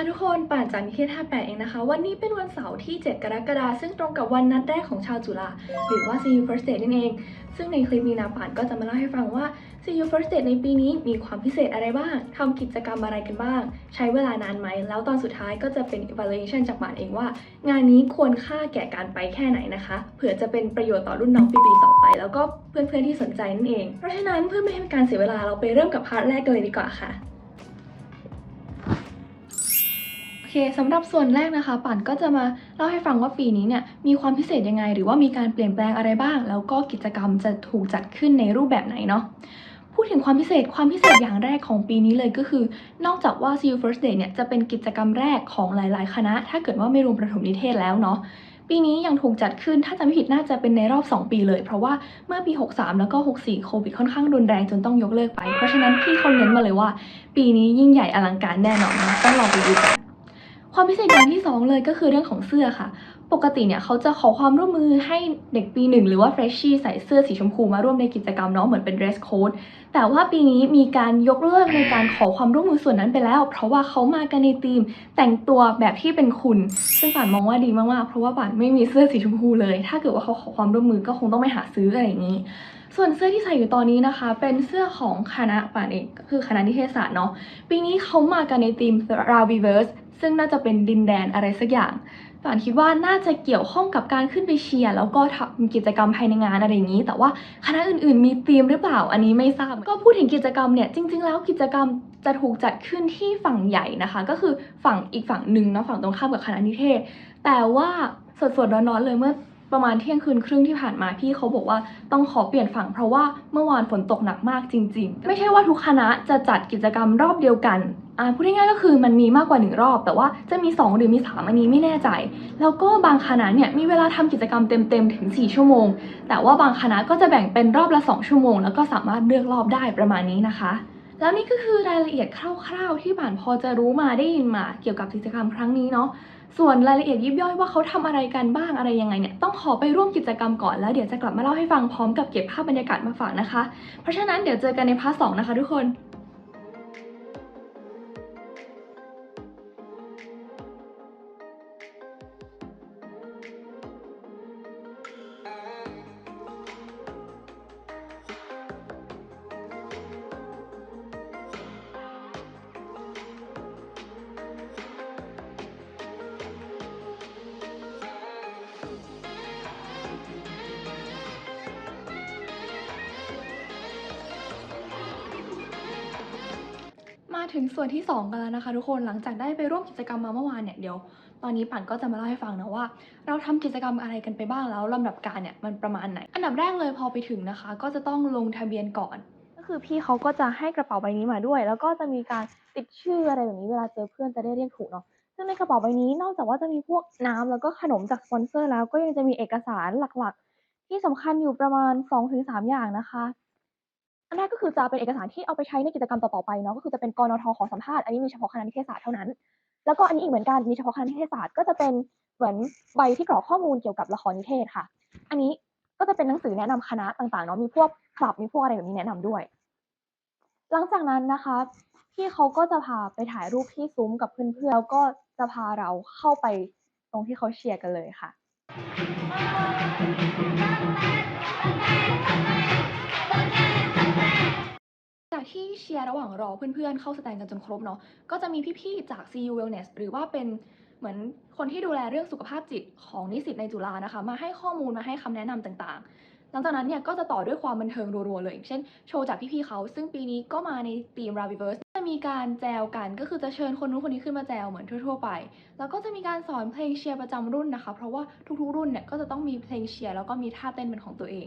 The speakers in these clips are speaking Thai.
ค่ะทุกคนป่านจากนิเทศ58 เองนะคะ วันนี้เป็นวันเสาร์ที่ 7 กรกฎาคมซึ่งตรงกับวันนัดแรกของชาวจุฬาหรือว่า CU First Date นั่นเอง ซึ่งในคลิปนี้นะป่านก็จะมาเล่าให้ฟังว่า CU First Date ในปีนี้มีความพิเศษอะไรบ้างทำกิจกรรมอะไรกันบ้าง ใช้เวลานานไหม แล้วตอนสุดท้ายก็จะเป็น evaluation จากป่านเองว่า งานนี้ควรค่าแก่การไปแค่ไหนนะคะเผื่อจะเป็นประโยชน์ต่อรุ่นน้องปีๆต่อไป แล้วก็เพื่อนๆที่สนใจนั่นเองเพราะฉะนั้นเพื่อไม่ให้เป็นการเสียเวลาเราไปเริ่มกับพาร์ทแรกกันเลยดีกว่าค่ะ สำหรับส่วนแรกนะคะ ปั่นก็จะมาเล่าให้ฟังว่าปีนี้เนี่ยมีความพิเศษยังไง หรือว่ามีการเปลี่ยนแปลงอะไรบ้าง แล้วก็กิจกรรมจะถูกจัดขึ้นในรูปแบบไหนเนาะพูดถึงความพิเศษความพิเศษอย่างแรกของปีนี้เลยก็คือ นอกจากว่า CU First Day เนี่ยจะเป็นกิจกรรมแรกของหลาย ๆ คณะ ถ้าเกิดว่าไม่รวมประถมนิเทศแล้วเนาะปีนี้ยังถูกจัดขึ้นถ้าจำไม่ผิดน่าจะเป็นในรอบ 2 ปีเลย เพราะว่าเมื่อปี 63 แล้วก็ 64 โควิดค่อนข้างรุนแรงจนต้องยกเลิกไป เพราะฉะนั้นพี่เขาเน้นมาเลยว่า ปีนี้ยิ่งใหญ่อลังการแน่นอนนะต้องลองไปดูกัน ความพิเศษอย่างที่ 2 เลยก็คือเรื่องของเสื้อค่ะ ปกติเนี่ยเขาจะขอความร่วมมือให้เด็กปีหนึ่งหรือว่า freshie ใส่เสื้อสีชมพูมาร่วมในกิจกรรมเนาะเหมือนเป็น dress code แต่ว่าปีนี้มีการยกเลิกในการขอความร่วมมือส่วนนั้นไปแล้ว เพราะว่าเขามากันในธีม แต่งตัวแบบที่เป็นคุณ ซึ่งป่านมองว่าดีมากๆเพราะว่าป่านไม่มีเสื้อสีชมพูเลย ถ้าเกิดว่าเขาขอความร่วมมือก็คงต้องไปหาซื้ออะไรอย่างนี้ส่วนเสื้อที่ใส่อยู่ตอนนี้นะคะ เป็นเสื้อของคณะป่านเองก็คือคณะนิเทศศาสตร์เนาะปีนี้เขามากันในธีม Raviverse ซึ่งน่าจะเป็นดินแดนอะไรสักอย่างป่านคิดว่าน่าจะเกี่ยวข้องกับการขึ้นไปเชียร์แล้วก็ทำกิจกรรมภายในงานอะไรอย่างนี้ แต่ว่าคณะอื่นๆ มีธีมหรือเปล่า อันนี้ไม่ทราบ ก็พูดถึงกิจกรรมเนี่ย จริง ๆ แล้วกิจกรรมจะถูกจัดขึ้นที่ฝั่งใหญ่นะคะ ก็คือฝั่งอีกฝั่งหนึ่งเนาะฝั่งตรงข้ามกับคณะนิเทศ แต่ว่าสดๆร้อนๆเลยเมื่อ ประมาณเที่ยงคืนครึ่งที่ผ่านมาพี่เขาบอกว่าต้องขอเปลี่ยนฝั่งเพราะว่าเมื่อวานฝนตกหนักมากจริง ๆ ไม่ใช่ว่าทุกคณะจะจัดกิจกรรมรอบเดียวกันอ่าพูดง่ายๆก็คือมันมีมากกว่าหนึ่งรอบ แต่ว่าจะมี 2 หรือมี 3 อันนี้ไม่แน่ใจ แล้วก็บางคณะเนี่ยมีเวลาทำกิจกรรมเต็มๆถึง 4 ชั่วโมง แต่ว่าบางคณะก็จะแบ่งเป็นรอบละ 2 ชั่วโมง แล้วก็สามารถเลือกรอบได้ประมาณนี้นะคะ แล้วนี่ก็คือรายละเอียดคร่าว ๆ ที่ป่านพอจะรู้มาได้ยินมาเกี่ยวกับกิจกรรมครั้งนี้เนาะ ส่วนรายละเอียดยิบย่อยว่าเขาทำอะไรกันบ้างอะไรยังไงเนี่ยต้องขอไปร่วมกิจกรรมก่อนแล้วเดี๋ยวจะกลับมาเล่าให้ฟังพร้อมกับเก็บภาพบรรยากาศมาฝากนะคะ เพราะฉะนั้นเดี๋ยวเจอกันในพาร์ทสองนะคะทุกคน ถึงส่วนที่ 2 กันแล้วนะคะ ทุกคนหลังจากได้ไปร่วมกิจกรรมมาเมื่อวานเนี่ยเดี๋ยวตอนนี้ปั่นก็จะมาเล่าให้ฟังนะว่า เราทำกิจกรรมอะไรกันไปบ้างแล้วลำดับการเนี่ยมันประมาณไหน อันดับแรกเลยพอไปถึงนะคะ ก็จะต้องลงทะเบียนก่อน ก็คือพี่เขาก็จะให้กระเป๋าใบนี้มาด้วย แล้วก็จะมีการติดชื่ออะไรแบบนี้เวลาเจอเพื่อนจะได้เรียกถูกเนาะซึ่งในกระเป๋าใบนี้นอกจากว่าจะมีพวกน้ำแล้วก็ขนมจากสปอนเซอร์แล้วก็ยังจะมีเอกสารหลักๆ ที่สำคัญอยู่ประมาณ 2-3 อย่างนะคะ อันแรกก็คือจะเป็นเอกสารที่เอาไปใช้ในกิจกรรมต่อๆไปเนาะก็คือจะเป็นกรนทขอสัมภาษณ์อันนี้มีเฉพาะคณะนิเทศศาสตร์เท่านั้น แล้วก็อันนี้อีกเหมือนกันมีเฉพาะคณะนิเทศศาสตร์ก็จะเป็นเหมือนใบที่กรอกข้อมูลเกี่ยวกับละครนิเทศค่ะ อันนี้ก็จะเป็นหนังสือแนะนำคณะต่างๆเนาะมีพวกคลับมีพวกอะไรแบบนี้แนะนำด้วย หลังจากนั้นนะคะพี่เขาก็จะพาไปถ่ายรูปที่ซุ้มกับเพื่อนๆแล้วก็จะพาเราเข้าไปตรงที่เขาเชียร์กันเลยค่ะ จากที่เชียร์ระหว่างรอเพื่อนๆ เข้าสแตนกันจนครบเนาะ ก็จะมีพี่ๆ จาก CU Wellness หรือว่าเป็นเหมือนคนที่ดูแลเรื่องสุขภาพจิตของนิสิตในจุฬานะคะ มาให้ข้อมูลมาให้คำแนะนำต่างๆ หลังจากนั้นเนี่ยก็จะต่อด้วยความบันเทิงรัวๆ เลยอย่างเช่นโชว์จากพี่ๆ เขา ซึ่งปีนี้ก็มาในทีม Raviverse จะมีการแจวกันก็คือจะเชิญคนนู้นคนนี้ขึ้นมาแจวเหมือนทั่วๆ ไป แล้วก็จะมีการสอนเพลงเชียร์ประจำรุ่นนะคะ เพราะว่าทุกๆ รุ่นเนี่ยก็จะต้องมีเพลงเชียร์แล้วก็มีท่าเต้นเป็นของตัวเอง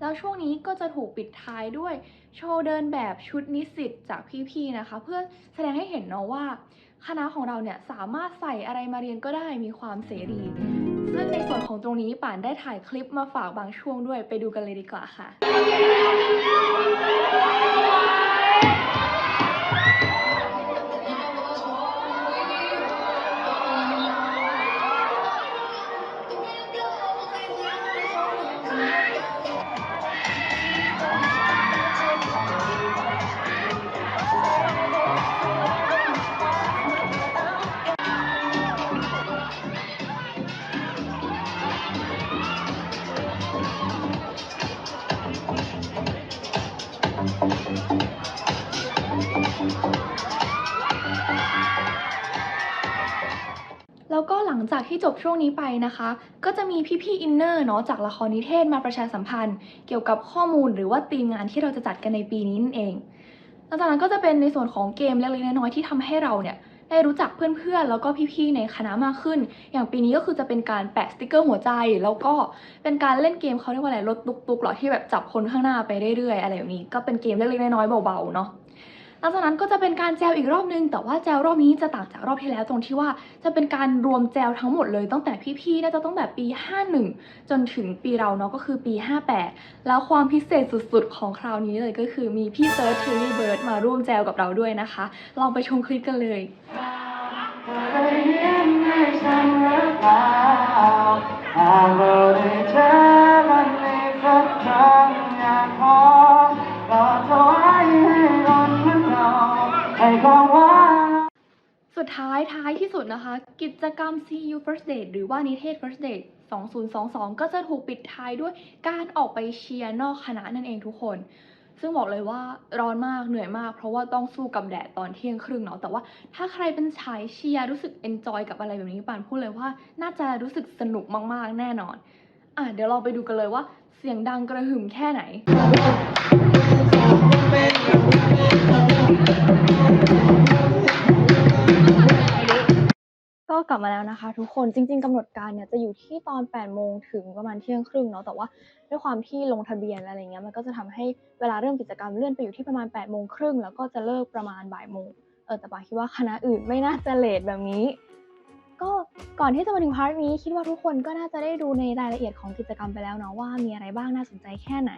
แล้วช่วงนี้ก็จะถูกปิดท้ายด้วยโชว์เดินแบบชุดนิสิตจากพี่ๆนะคะ เพื่อแสดงให้เห็นเนาะว่า คณะของเราเนี่ยสามารถใส่อะไรมาเรียนก็ได้มีความเสรี ซึ่งในส่วนของตรงนี้ป่านได้ถ่ายคลิปมาฝากบางช่วงด้วยไปดูกันเลยดีกว่าค่ะ งจากที่จบช่วงนี้ไปนะคะ ก็จะมีพี่ๆอินเนอร์เนาะจากละครนิเทศมาประชาสัมพันธ์ เกี่ยวกับข้อมูลหรือว่าทีมงานที่เราจะจัดกันในปีนี้นั่นเองหลังจากนั้นก็จะเป็นในส่วนของเกมเล็กๆน้อยๆที่ทำให้เราเนี่ยได้รู้จักเพื่อนๆ แล้วก็พี่ๆ ในคณะมากขึ้น อย่างปีนี้ก็คือจะเป็นการแปะสติกเกอร์หัวใจ แล้วก็เป็นการเล่นเกมเขาเรียกว่าอะไรรถตุกๆหรอที่แบบจับคนข้างหน้าไปเรื่อยๆ อะไรแบบนี้ ก็เป็นเกมเล็กๆ น้อยๆ เบาๆ เนาะ หลังจากนั้นก็จะเป็นการแจวอีกรอบนึง แต่ว่าแจวรอบนี้จะต่างจากรอบที่แล้วตรงที่ว่าจะเป็นการรวมแจวทั้งหมดเลยตั้งแต่พี่ๆน่าจะตั้งแต่ปี 51 จนถึงปีเราเนาะก็คือปี 58 แล้วความพิเศษสุดๆ ของคราวนี้เลยก็คือมีพี่เซิร์ชเทอรี่เบิร์ดมาร่วมแจวกับเราด้วยนะคะ ลองไปชมคลิปกันเลยเคย ท้ายท้ายที่สุดนะคะ กิจกรรม CU First Date หรือว่านิเทศ First Date 2022 ก็จะถูกปิดท้ายด้วยการออกไปเชียร์นอกคณะนั่นเองทุกคน ซึ่งบอกเลยว่าร้อนมากเหนื่อยมาก เพราะว่าต้องสู้กับแดดตอนเที่ยงครึ่งเนาะแต่ว่าถ้าใครเป็นชายเชียร์รู้สึกเอนจอยกับอะไรแบบนี้ปานพูดเลยว่าน่าจะรู้สึกสนุกมากๆแน่นอนอะเดี๋ยวเราไปดูกันเลยว่าเสียงดังกระหึ่มแค่ไหน บมาแล้วนะคะ ทุกคนจริง ๆกำหนดการเนี่ยจะอยู่ที่ตอน8โมงถึงประมาณเที่ยงครึ่งเนาะแต่ว่าด้วยความที่ลงทะเบียนอะไรเงี้ยมันก็จะทำให้เวลาเริ่มกิจกรรมเลื่อนไปอยู่ที่ประมาณ8โมงครึ่งแล้วก็จะเลิกประมาณบ่ายโมงเออแต่ปาคิดว่าคณะอื่นไม่น่าจะเลทแบบนี้ ก็ก่อนที่จะมาถึงพาร์ทนี้คิดว่าทุกคนก็น่าจะได้ดูในรายละเอียดของกิจกรรมไปแล้วเนาะว่ามีอะไรบ้างน่าสนใจแค่ไหน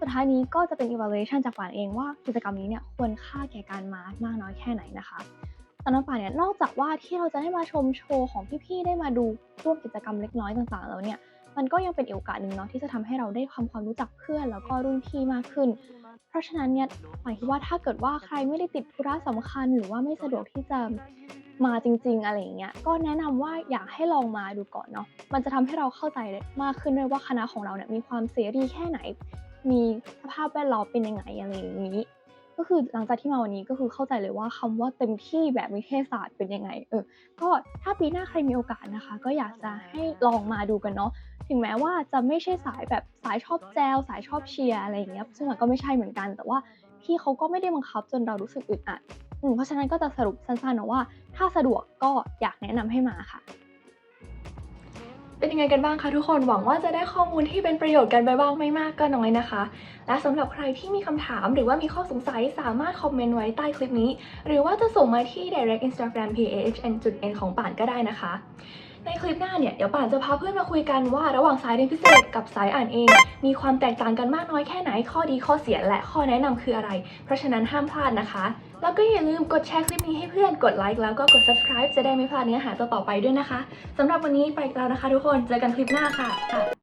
สุดท้ายนี้ก็จะเป็น evaluation จากป่านเองว่ากิจกรรมนี้เนี่ยควรค่าแก่การมามากน้อยแค่ไหนนะคะ สำหรับป่านเนี่ยนอกจากว่าที่เราจะได้มาชมโชว์ของพี่ๆได้มาดูร่วมกิจกรรมเล็กน้อยต่างๆ แล้วเนี่ยมันก็ยังเป็นโอกาสหนึ่งเนาะที่จะทำให้เราได้ความความรู้จักเพื่อนแล้วก็รุ่นพี่มากขึ้น เพราะฉะนั้นเนี่ยป่านคิดว่าถ้าเกิดว่าใครไม่ได้ติดธุระสำคัญ หรือว่าไม่สะดวกที่จะมาจริง ๆ อะไรอย่างเงี้ยก็แนะนำว่าอยากให้ลองมาดูก่อนเนาะมันจะทำให้เราเข้าใจมากขึ้นด้วยว่าคณะของเราเนี่ยมีความเสรีแค่ไหน มีสภาพแวดล้อมเป็นยังไงอะไรอย่างนี้ ก็คือหลังจากที่มาวันนี้ก็คือเข้าใจเลยว่าคำว่าเต็มที่แบบวิเทศศาสตร์เป็นยังไง เออ ก็ถ้าปีหน้าใครมีโอกาสนะคะ ก็อยากจะให้ลองมาดูกันเนาะ ถึงแม้ว่าจะไม่ใช่สายแบบสายชอบแจวสายชอบเชียร์อะไรอย่างเงี้ย ซึ่งมันก็ไม่ใช่เหมือนกัน แต่ว่าพี่เขาก็ไม่ได้บังคับจนเรารู้สึกอึดอัดเพราะฉะนั้นก็จะสรุปสั้นๆนะว่า ถ้าสะดวกก็อยากแนะนำให้มาค่ะ เป็นยังไงกันบ้างคะทุกคนหวังว่าจะได้ข้อมูลที่เป็นประโยชน์กันไปบ้างไม่มากก็น้อยนะคะ และสำหรับใครที่มีคำถามหรือว่ามีข้อสงสัยสามารถคอมเมนต์ไว้ใต้คลิปนี้ หรือว่าจะส่งมาที่ direct instagram pahn.n ของป่านก็ได้นะคะ ในคลิปหน้าเนี่ยเดี๋ยวป่านจะพาเพื่อนมาคุยกันว่าระหว่างสายเรียนพิเศษกับสายอ่านเอง มีความแตกต่างกันมากน้อยแค่ไหนข้อดีข้อเสียและข้อแนะนำคืออะไร เพราะฉะนั้นห้ามพลาดนะคะ แล้วก็อย่าลืมกดแชร์คลิปนี้ให้เพื่อน กดไลค์แล้วก็กด subscribe จะได้ไม่พลาดเนื้อหาต่อๆไปด้วยนะคะสำหรับวันนี้ไปแล้วนะคะทุกคน เจอกันคลิปหน้าค่ะ